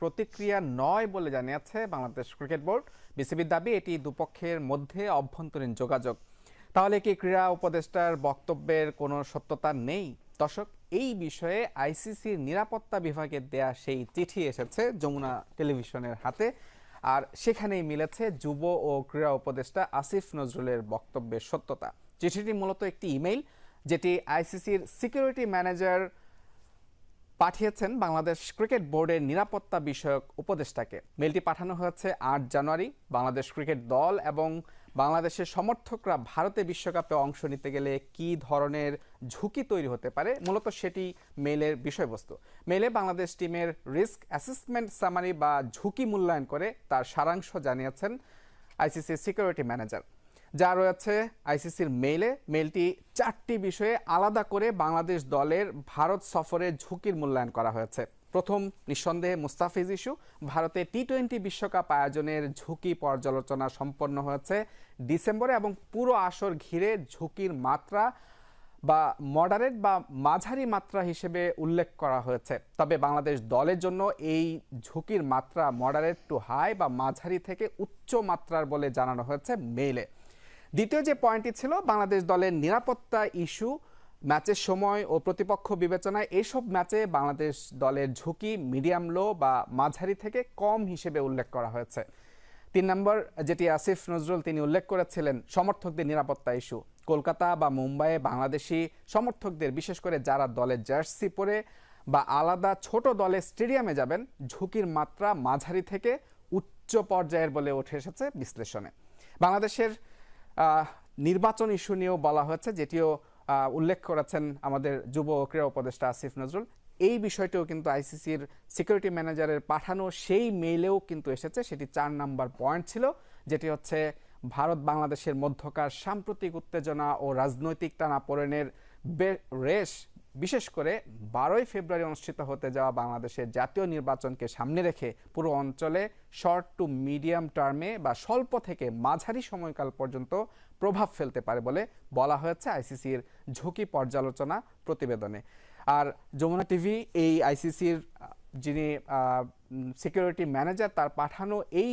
প্রতিক্রিয়া নয় বলে জানিয়েছে বাংলাদেশ ক্রিকেট বোর্ড। বিসিবির দাবি, এটি দুপক্ষের মধ্যে অভ্যন্তরীণ যোগাযোগ। তাহলে কি ক্রীড়া উপদেষ্টার বক্তব্যের কোনো সত্যতা নেই? দর্শক, এই বিষয়ে আইসিসির নিরাপত্তা বিভাগের দেয়া সেই চিঠি এসেছে যমুনা টেলিভিশনের হাতে। আর সেখানেই মিলেছে যুব ও ক্রীড়া উপদেষ্টা আসিফ নজরুলের বক্তব্যের সত্যতা। চিঠিটি মূলত একটি ইমেইল, যেটি আইসিসির সিকিউরিটি ম্যানেজার পাঠিয়েছেন বাংলাদেশ ক্রিকেট বোর্ডের নিরাপত্তা বিষয়ক উপদেষ্টাকে। মেলটি পাঠানো হয়েছে আট জানুয়ারি। বাংলাদেশ ক্রিকেট দল এবং বাংলাদেশের সমর্থকরা ভারতে বিশ্বকাপে অংশ নিতে গেলে কি ধরনের ঝুঁকি তৈরি হতে পারে? মূলত সেটি মেলের বিষয়বস্তু। মেলে বাংলাদেশ টিমের রিস্ক অ্যাসেসমেন্ট সামারি বা ঝুঁকি মূল্যায়ন করে তার সারাংশ জানিয়েছেন আইসিসি সিকিউরিটি ম্যানেজার। যা রয়েছে আইসিসির মেইলে মেলটি চারটি বিষয়ে আলাদা করে বাংলাদেশ দলের ভারত সফরের ঝুঁকির মূল্যায়ন করা হয়েছে। প্রথম, নিঃসন্দেহে মুস্তাফিজ ইস্যু। ভারতে টি টোয়েন্টি বিশ্বকাপ আয়োজনের ঝুঁকি পর্যালোচনা সম্পন্ন হয়েছে ডিসেম্বরে এবং পুরো আসর ঘিরে ঝুঁকির মাত্রা বা মডারেট বা মাঝারি মাত্রা হিসেবে উল্লেখ করা হয়েছে। তবে বাংলাদেশ দলের জন্য এই ঝুঁকির মাত্রা মডারেট টু হাই বা মাঝারি থেকে উচ্চ মাত্রার বলে জানানো হয়েছে মেইলে দ্বিতীয় যে পয়েন্টটি ছিল, বাংলাদেশ দলের নিরাপত্তা ইস্যু, ম্যাচের সময় ও প্রতিপক্ষ বিবেচনায় এসব ম্যাচে বাংলাদেশ দলের ঝুঁকি মিডিয়াম লো বা মাঝারি থেকে কম হিসেবে উল্লেখ করা হয়েছে। তিন নম্বর যেটি আসিফ নজরুল তিনি উল্লেখ করেছিলেন, সমর্থকদের নিরাপত্তা ইস্যু। কলকাতা বা মুম্বাইয়ে বাংলাদেশি সমর্থকদের, বিশেষ করে যারা দলের জার্সি পরে বা আলাদা ছোট দলে স্টেডিয়ামে যাবেন, ঝুঁকির মাত্রা মাঝারি থেকে উচ্চ পর্যায়ের বলে উঠে এসেছে বিশ্লেষণে। বাংলাদেশের নির্বাচন ইস্যু নিয়েও বলা হয়েছে, যেটিও উল্লেখ করেছেন আমাদের যুব ক্রীড়া উপদেষ্টা আসিফ নজরুল। এই বিষয়টিও কিন্তু আইসিসির সিকিউরিটি ম্যানেজারের পাঠানো সেই মেইলেও কিন্তু এসেছে, সেটি চার নাম্বার পয়েন্ট ছিল, যেটি হচ্ছে ভারত বাংলাদেশের মধ্যকার সাম্প্রতিক উত্তেজনা ও রাজনৈতিক টানাপোড়েনের রেশ বিশেষ করে বারোই ফেব্রুয়ারি অনুষ্ঠিত হতে যাওয়া বাংলাদেশের জাতীয় নির্বাচনকে সামনে রেখে পুরো অঞ্চলে শর্ট টু মিডিয়াম টার্মে বা স্বল্প থেকে মাঝারি সময়কাল পর্যন্ত প্রভাব ফেলতে পারে বলে বলা হয়েছে আইসিসির ঝুঁকি পর্যালোচনা প্রতিবেদনে। আর যমুনা টিভি এই আইসিসির, যিনি সিকিউরিটি ম্যানেজার তার পাঠানো এই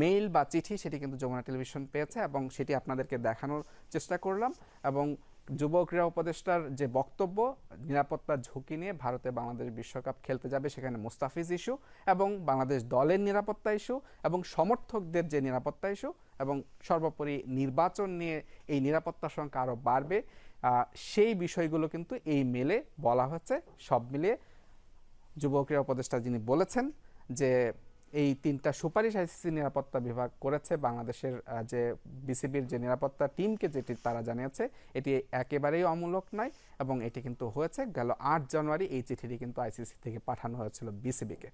মেইল বা চিঠি, সেটি কিন্তু যমুনা টেলিভিশন পেয়েছে এবং সেটি আপনাদেরকে দেখানোর চেষ্টা করলাম এবং যুব ক্রীড়া উপদেষ্টার যে বক্তব্য নিরাপত্তার ঝুঁকি নিয়ে ভারতে বাংলাদেশ বিশ্বকাপ খেলতে যাবে সেখানে মুস্তাফিজ ইস্যু এবং বাংলাদেশ দলের নিরাপত্তা ইস্যু এবং সমর্থকদের যে নিরাপত্তা ইস্যু এবং সর্বোপরি নির্বাচন নিয়ে এই নিরাপত্তার সংখ্যা আরও বাড়বে সেই বিষয়গুলো কিন্তু এই মেলে বলা হচ্ছে। সব মিলিয়ে যুব ক্রীড়া উপদেষ্টা যিনি বলেছেন যে এই তিনটা সুপারিশ আইসিসি নিরাপত্তা বিভাগ করেছে। বাংলাদেশের যে বিসিবির যে নিরাপত্তা টিমকে যেটি তারা জানিয়েছে, এটি একেবারেই অমূলক নয় এবং এটি কিন্তু হয়েছে গেল আট জানুয়ারি। এই চিঠিটি কিন্তু আইসিসি থেকে পাঠানো হয়েছিল বিসিবিকে।